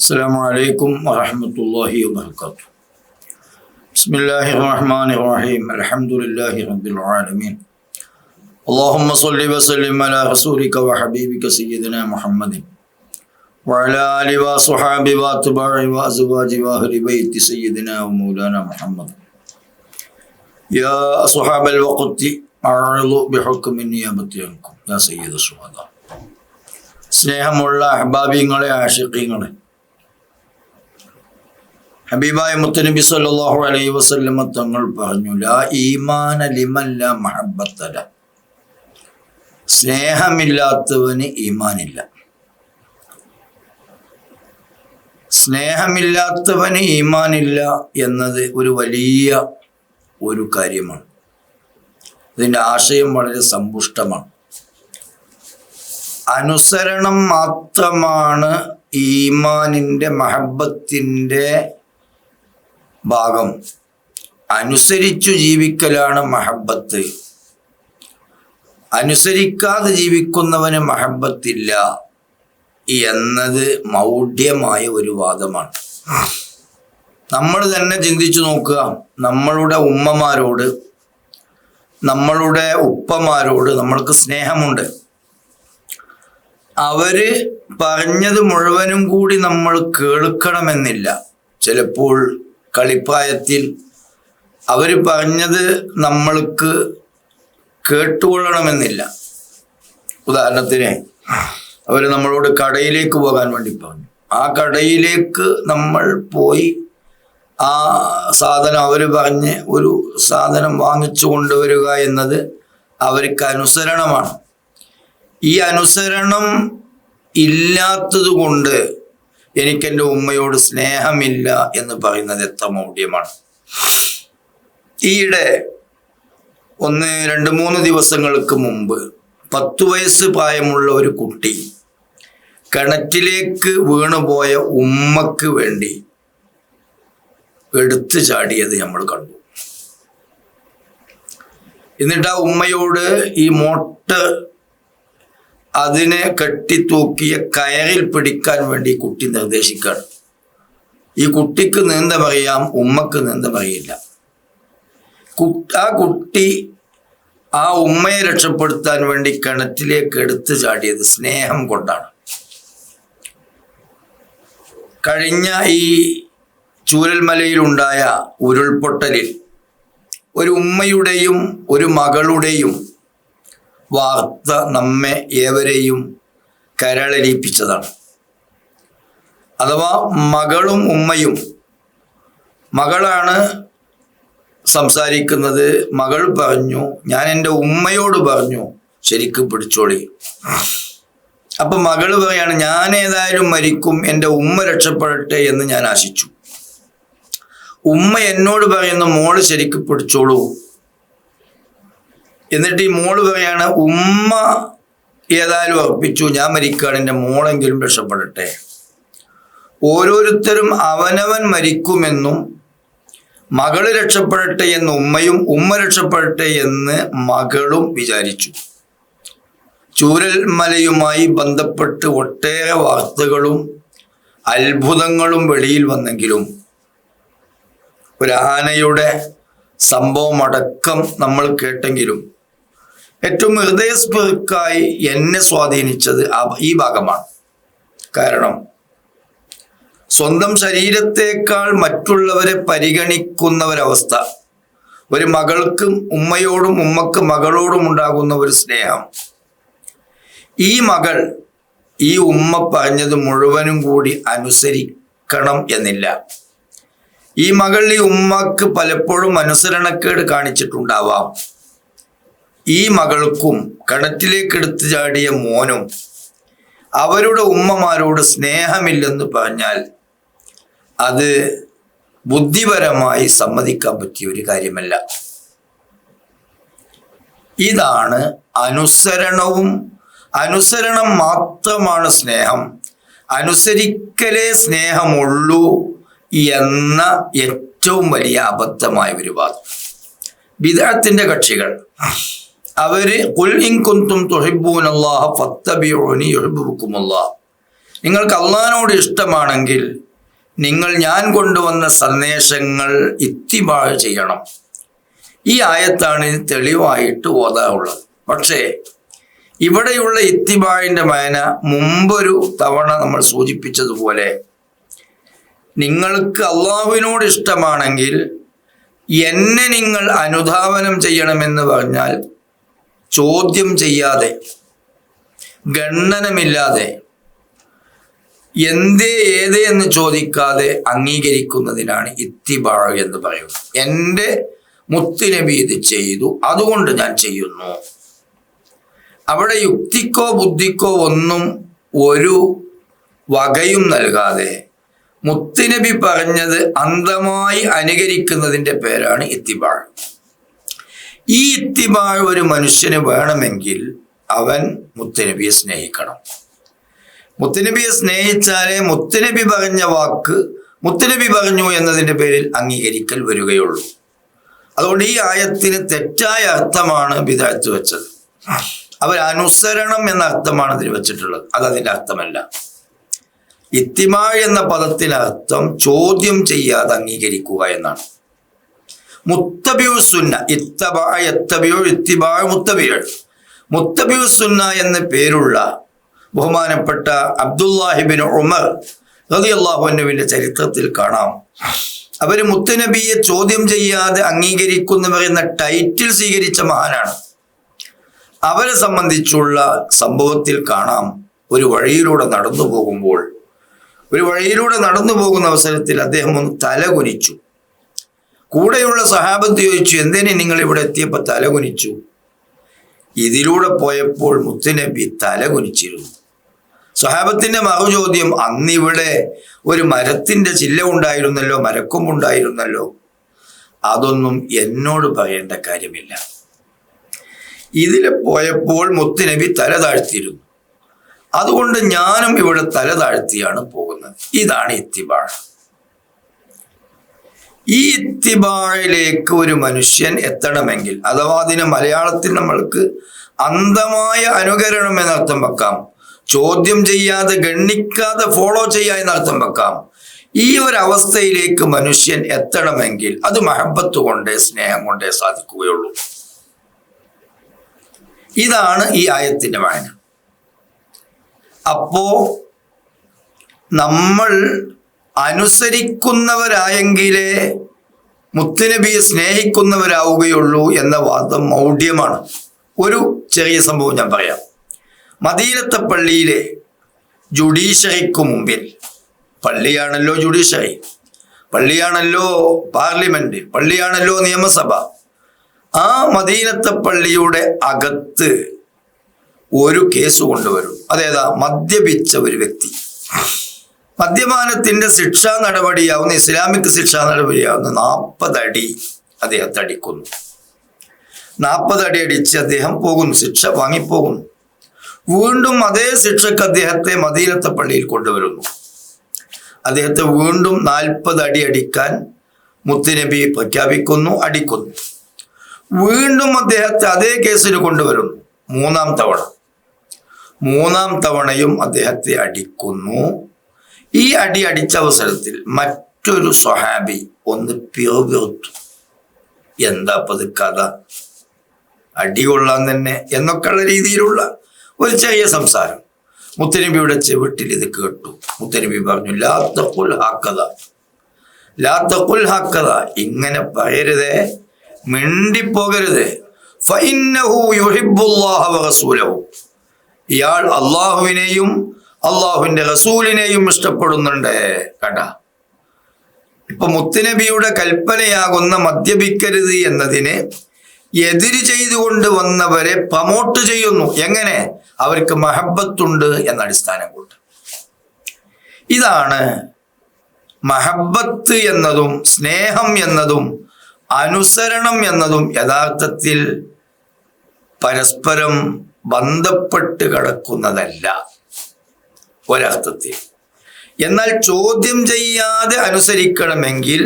السلام عليكم ورحمة الله وبركاته بسم الله الرحمن الرحيم الحمد لله رب العالمين اللهم صل وسلم على رسولك وحبيبك سيدنا محمد وعلى آله وصحابه وأتباعه وأزواجه وأهل بيت سيدنا ومولانا محمد يا أصحاب الوقت أعرضوا بحكم النيابة عنكم يا سيد الشهداء സ്നേഹമുള്ള അഹബാബിങ്ങളെ ആഷിഖീങ്ങളെ ഹബീബായ മുത്തനബി സല്ലാഹു അലൈഹി വസല്ലമ തങ്ങൾ പറഞ്ഞു ലാ ഈമാന ലിമൻ ലാ മഹബ്ബത്തല സ്നേഹമില്ലാത്തവന് ഈമാനില്ല. സ്നേഹമില്ലാത്തവന് ഈമാനില്ല എന്നത് ഒരു വലിയ ഒരു കാര്യമാണ്. ഇതിന്റെ ആശയം വളരെ സമ്പുഷ്ടമാണ്. അനുസരണം മാത്രമാണ് ഈമാനിന്റെ മഹബത്തിന്റെ ഭാഗം. അനുസരിച്ചു ജീവിക്കലാണ് മഹബത്ത്. അനുസരിക്കാതെ ജീവിക്കുന്നവന് മഹബത്തില്ല എന്നത് മൗഢ്യമായ ഒരു വാദമാണ്. നമ്മൾ തന്നെ ചിന്തിച്ചു നോക്കുക. നമ്മളുടെ ഉമ്മമാരോട് നമ്മളുടെ ഉപ്പമാരോട് നമ്മൾക്ക് സ്നേഹമുണ്ട്. അവർ പറഞ്ഞത് മുഴുവനും കൂടി നമ്മൾ കേൾക്കണമെന്നില്ല. ചിലപ്പോൾ കളിപ്പായത്തിൽ അവർ പറഞ്ഞത് നമ്മൾക്ക് കേട്ടുകൊള്ളണമെന്നില്ല. ഉദാഹരണത്തിന് അവർ നമ്മളോട് കടയിലേക്ക് പോകാൻ വേണ്ടി പറഞ്ഞു. ആ കടയിലേക്ക് നമ്മൾ പോയി ആ സാധനം അവർ പറഞ്ഞ് ഒരു സാധനം വാങ്ങിച്ചു കൊണ്ടുവരിക എന്നത് അവർക്ക് അനുസരണമാണ്. ഈ അനുസരണം ഇല്ലാത്തത് കൊണ്ട് എനിക്കെന്റെ ഉമ്മയോട് സ്നേഹമില്ല എന്ന് പറയുന്നത് എത്ര മൗഢ്യമാണ്. ഈയിടെ ഒന്ന് രണ്ട് മൂന്ന് ദിവസങ്ങൾക്ക് മുമ്പ് പത്തു വയസ്സ് പ്രായമുള്ള ഒരു കുട്ടി കിണറ്റിലേക്ക് വീണുപോയ ഉമ്മക്ക് വേണ്ടി എടുത്തു ചാടിയത് നമ്മൾ കണ്ടു. എന്നിട്ട് ആ ഉമ്മയോട് ഈ മോട്ട് അതിനെ കെട്ടിത്തൂക്കിയ കയറിൽ പിടിക്കാൻ വേണ്ടി കുട്ടി നിർദ്ദേശിക്കുകയാണ്. ഈ കുട്ടിക്ക് നീന്ത പറയാം? ഉമ്മക്ക് നീന്ത പറയില്ല. ആ കുട്ടി ആ ഉമ്മയെ രക്ഷപ്പെടുത്താൻ വേണ്ടി കിണറ്റിലേക്ക് എടുത്തു ചാടിയത് സ്നേഹം കൊണ്ടാണ്. കഴിഞ്ഞ ഈ ചൂരൽമലയിലുണ്ടായ ഉരുൾപൊട്ടലിൽ ഒരു ഉമ്മയുടെയും ഒരു മകളുടെയും വാർത്ത നമ്മെ ഏവരെയും കരളലിപ്പിച്ചതാണ് അഥവാ മകളും ഉമ്മയും മകളാണ് സംസാരിക്കുന്നത് മകൾ പറഞ്ഞു ഞാൻ എന്റെ ഉമ്മയോട് പറഞ്ഞു ശരിക്കും പിടിച്ചോളി. അപ്പൊ മകൾ പറയാണ് ഞാൻ ഏതായാലും മരിക്കും എന്റെ ഉമ്മ രക്ഷപ്പെടട്ടെ എന്ന് ഞാൻ ആശിച്ചു. ഉമ്മ എന്നോട് പറയുന്നു മോൾ ശരിക്കും പിടിച്ചോളൂ. എന്നിട്ട് ഈ മോൾ പറയാണ് ഉമ്മ ഏതായാലും അർപ്പിച്ചു ഞാൻ മരിക്കുകയാണ് എന്റെ മോളെങ്കിലും രക്ഷപ്പെടട്ടെ. ഓരോരുത്തരും അവനവൻ മരിക്കുമെന്നും മകൾ രക്ഷപ്പെടട്ടെ എന്ന് ഉമ്മയും ഉമ്മ രക്ഷപ്പെടട്ടെ എന്ന് മകളും വിചാരിച്ചു. ചൂരൽ മലയുമായി ബന്ധപ്പെട്ട് ഒട്ടേറെ വാർത്തകളും അത്ഭുതങ്ങളും വെളിയിൽ വന്നെങ്കിലും ഒരു ആനയുടെ സംഭവമടക്കം നമ്മൾ കേട്ടെങ്കിലും ഏറ്റവും ഹൃദയസ്പൃക്കായി എന്നെ സ്വാധീനിച്ചത് ഈ ഭാഗമാണ്. കാരണം സ്വന്തം ശരീരത്തെക്കാൾ മറ്റുള്ളവരെ പരിഗണിക്കുന്ന ഒരവസ്ഥ ഒരു മകൾക്കും ഉമ്മയോടും ഉമ്മക്ക് മകളോടും ഉണ്ടാകുന്ന ഒരു സ്നേഹം. ഈ മകൾ ഈ ഉമ്മ പറഞ്ഞത് മുഴുവനും കൂടി അനുസരിക്കണം എന്നില്ല. ഈ മകൾ ഈ ഉമ്മക്ക് പലപ്പോഴും അനുസരണക്കേട് കാണിച്ചിട്ടുണ്ടാവാം. ഈ മകൾക്കും കിണറ്റിലേക്ക് എടുത്തു ചാടിയ മോനും അവരുടെ ഉമ്മമാരോട് സ്നേഹമില്ലെന്ന് പറഞ്ഞാൽ അത് ബുദ്ധിപരമായി സമ്മതിക്കാൻ പറ്റിയ ഒരു കാര്യമല്ല. ഇതാണ് അനുസരണവും അനുസരണം മാത്രമാണ് സ്നേഹം. അനുസരിക്കലേ സ്നേഹമുള്ളൂ എന്ന ഏറ്റവും വലിയ അബദ്ധമായ ഒരു വാദം. വിദഗ്ധത്തിന്റെ കക്ഷികൾ. അവർ നിങ്ങൾക്ക് അള്ളഹാനോട് ഇഷ്ടമാണെങ്കിൽ നിങ്ങൾ ഞാൻ കൊണ്ടുവന്ന സന്ദേശങ്ങൾ ഇത്തിബാഴ് ചെയ്യണം. ഈ ആയത്താണ് ഇത് തെളിവായിട്ട് ഓതാറുള്ളത്. പക്ഷേ ഇവിടെയുള്ള ഇത്തിബാഴിന്റെ മയന മുമ്പൊരു തവണ നമ്മൾ സൂചിപ്പിച്ചതുപോലെ നിങ്ങൾക്ക് അള്ളാഹുവിനോട് ഇഷ്ടമാണെങ്കിൽ എന്നെ നിങ്ങൾ അനുധാവനം ചെയ്യണമെന്ന് പറഞ്ഞാൽ ചോദ്യം ചെയ്യാതെ ഗണ്ണനമില്ലാതെ എന്തേ ഏത് എന്ന് ചോദിക്കാതെ അംഗീകരിക്കുന്നതിനാണ് ഇത്തിബാഴ് എന്ന് പറയുന്നത്. എന്റെ മുത്തുനബി ഇത് ചെയ്തു അതുകൊണ്ട് ഞാൻ ചെയ്യുന്നു. അവിടെ യുക്തിക്കോ ബുദ്ധിക്കോ ഒന്നും ഒരു വകയും നൽകാതെ മുത്തുനബി പറഞ്ഞത് അന്ധമായി അനുകരിക്കുന്നതിന്റെ പേരാണ് ഇത്തിബാഴ് ഈ ഇത്തിമായ ഒരു മനുഷ്യന് വേണമെങ്കിൽ അവൻ മുത്തനബിയെ സ്നേഹിക്കണം. മുത്തനബിയെ സ്നേഹിച്ചാലേ മുത്തനബി പറഞ്ഞ വാക്ക് മുത്തനബി പറഞ്ഞു എന്നതിന്റെ പേരിൽ അംഗീകരിക്കൽ വരികയുള്ളൂ. അതുകൊണ്ട് ഈ ആയത്തിന് തെറ്റായ അർത്ഥമാണ് വിദഗ്ധ വെച്ചത്. അവർ അനുസരണം എന്ന അർത്ഥമാണ് അതിന് വെച്ചിട്ടുള്ളത്. അത് അതിന്റെ അർത്ഥമല്ല. ഇത്തിമാഴ് എന്ന പദത്തിനർത്ഥം ചോദ്യം ചെയ്യാതെ അംഗീകരിക്കുക എന്നാണ്. മുത്തബിയു സുന്ന ഇത്തബാ എത്തബിയോ ഇത്തിബാ മുത്തബിയോ സുന്ന എന്ന പേരുള്ള ബഹുമാനപ്പെട്ട അബ്ദുല്ലാഹിബിൻ ഉമർ റളിയല്ലാഹുവിന്റെ ചരിത്രത്തിൽ കാണാം. അവർ മുത്തനബിയെ ചോദ്യം ചെയ്യാതെ അംഗീകരിക്കുന്നവർ എന്ന ടൈറ്റിൽ സ്വീകരിച്ച മഹാനാണ്. അവരെ സംബന്ധിച്ചുള്ള സംഭവത്തിൽ കാണാം. ഒരു വഴിയിലൂടെ നടന്നു പോകുമ്പോൾ ഒരു വഴിയിലൂടെ നടന്നു പോകുന്ന അവസരത്തിൽ അദ്ദേഹം ഒന്ന് തല കുനിച്ചു കൂടെയുള്ള സഹാബത്ത് ചോദിച്ചു എന്തിനെ നിങ്ങൾ ഇവിടെ എത്തിയപ്പോൾ തലകുനിച്ചു? ഇതിലൂടെ പോയപ്പോൾ മുത്തുനബി തലകുനിച്ചിരുന്നു. സഹാബത്തിന്റെ മറുചോദ്യം അന്നിവിടെ ഒരു മരത്തിന്റെ ചില്ല ഉണ്ടായിരുന്നല്ലോ മരക്കൊമ്പുണ്ടായിരുന്നല്ലോ അതൊന്നും എന്നോട് പറയേണ്ട കാര്യമില്ല. ഇതിൽ പോയപ്പോൾ മുത്തുനബി തല താഴ്ത്തിയിരുന്നു. അതുകൊണ്ട് ഞാനും ഇവിടെ തല താഴ്ത്തിയാണ് പോകുന്നത്. ഇതാണ് ഇത്തിബാഴ് ഈ ഇത്തിബായിലേക്ക് ഒരു മനുഷ്യൻ എത്തണമെങ്കിൽ അഥവാ അതിന് മലയാളത്തിൽ നമ്മൾക്ക് അന്ധമായ അനുകരണം എന്നർത്ഥം വെക്കാം. ചോദ്യം ചെയ്യാതെ ഗണ്ണിക്കാതെ ഫോളോ ചെയ്യുക എന്നർത്ഥം വെക്കാം. ഈ ഒരു അവസ്ഥയിലേക്ക് മനുഷ്യൻ എത്തണമെങ്കിൽ അത് മഹബത്ത് കൊണ്ടേ സ്നേഹം കൊണ്ടേ സാധിക്കുകയുള്ളൂ. ഇതാണ് ഈ ആയത്തിന്റെ വായന. അപ്പോ നമ്മൾ അനുസരിക്കുന്നവരായെങ്കിലേ മുത്തുനബിയെ സ്നേഹിക്കുന്നവരാവുകയുള്ളൂ എന്ന വാദം മൗഢ്യമാണ്. ഒരു ചെറിയ സംഭവം ഞാൻ പറയാം. മദീനത്തെ പള്ളിയിലെ ജുഡീഷ്യറിക്ക് മുമ്പിൽ പള്ളിയാണല്ലോ ജുഡീഷ്യറി പള്ളിയാണല്ലോ പാർലമെന്റ് പള്ളിയാണല്ലോ നിയമസഭ ആ മദീനത്തെ പള്ളിയുടെ അകത്ത് ഒരു കേസ് കൊണ്ടുവരും. അതേതാ? മദ്യപിച്ച ഒരു വ്യക്തി. മദ്യപാനത്തിന്റെ ശിക്ഷാ നടപടിയാവുന്ന ഇസ്ലാമിക് ശിക്ഷാ നടപടിയാവുന്ന നാൽപ്പതടി അടി അദ്ദേഹത്തെ അടിക്കുന്നു. നാൽപ്പത് അടി അടിച്ച് അദ്ദേഹം പോകുന്നു ശിക്ഷ വാങ്ങിപ്പോകുന്നു. വീണ്ടും അതേ ശിക്ഷക്ക് അദ്ദേഹത്തെ മദീനത്തെ പള്ളിയിൽ കൊണ്ടുവരുന്നു. അദ്ദേഹത്തെ വീണ്ടും നാൽപ്പത് അടി അടിക്കാൻ മുത്തുനബി പ്രഖ്യാപിക്കുന്നു അടിക്കുന്നു. വീണ്ടും അദ്ദേഹത്തെ അതേ കേസിൽ കൊണ്ടുവരുന്നു മൂന്നാം തവണ. മൂന്നാം തവണയും അദ്ദേഹത്തെ അടിക്കുന്നു. ഈ അടി അടിച്ച അവസരത്തിൽ മറ്റൊരു സ്വഹാബി ഒന്ന് പ്യോപ്യോത്തു എന്താ പത് കഥ? അടി കൊള്ളാൻ തന്നെ എന്നൊക്കെയുള്ള രീതിയിലുള്ള ഒരു ചെറിയ സംസാരം. മുത്തനബിയുടെ ചെവിട്ടിൽ ഇത് കേട്ടു. മുത്തനബി പറഞ്ഞു ലാത്തക്കുൽ ഹാക്കത ലാത്തക്കുൽ ഹാക്കത ഇങ്ങനെ പറയരുതേ മിണ്ടിപ്പോകരുത്. ഇയാൾ അള്ളാഹുവിനെയും അള്ളാഹുവിന്റെ റസൂലിനെയും ഇഷ്ടപ്പെടുന്നുണ്ട്. കണ്ട? ഇപ്പൊ മുത്തുനബിയുടെ കൽപ്പനയാകുന്ന മദ്യപിക്കരുത് എന്നതിന് എതിര് ചെയ്തുകൊണ്ട് വന്നവരെ പ്രമോട്ട് ചെയ്യുന്നു. എങ്ങനെ? അവർക്ക് മഹബത്തുണ്ട് എന്ന അടിസ്ഥാനം കൊണ്ട്. ഇതാണ് മഹബത്ത് എന്നതും സ്നേഹം എന്നതും അനുസരണം എന്നതും യഥാർത്ഥത്തിൽ പരസ്പരം ബന്ധപ്പെട്ട് കിടക്കുന്നതല്ല. ഒരർത്ഥത്തിൽ. എന്നാൽ ചോദ്യം ചെയ്യാതെ അനുസരിക്കണമെങ്കിൽ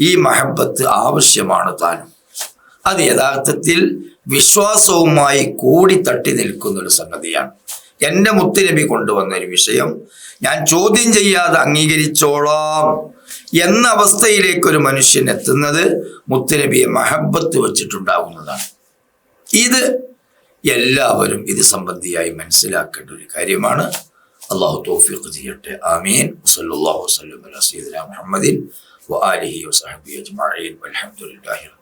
ഈ മഹബത്ത് ആവശ്യമാണ് താനും. അത് യഥാർത്ഥത്തിൽ വിശ്വാസവുമായി കൂടി തട്ടി നിൽക്കുന്ന ഒരു സംഗതിയാണ്. എന്റെ മുത്തുനബി കൊണ്ടുവന്ന ഒരു വിഷയം. ഞാൻ ചോദ്യം ചെയ്യാതെ അംഗീകരിച്ചോളാം എന്ന അവസ്ഥയിലേക്ക് ഒരു മനുഷ്യൻ എത്തുന്നത് മുത്തുനബിയെ മഹബത്ത് വെച്ചിട്ടുണ്ടാകുന്നതാണ് ഇത് എല്ലാവരും ഇത് സംബന്ധിയായി മനസ്സിലാക്കേണ്ട ഒരു കാര്യമാണ്. الله توفيق يرتي آمين. وصلى الله وسلم على سيدنا محمد وآله وصحبه أجمعين والحمد لله رب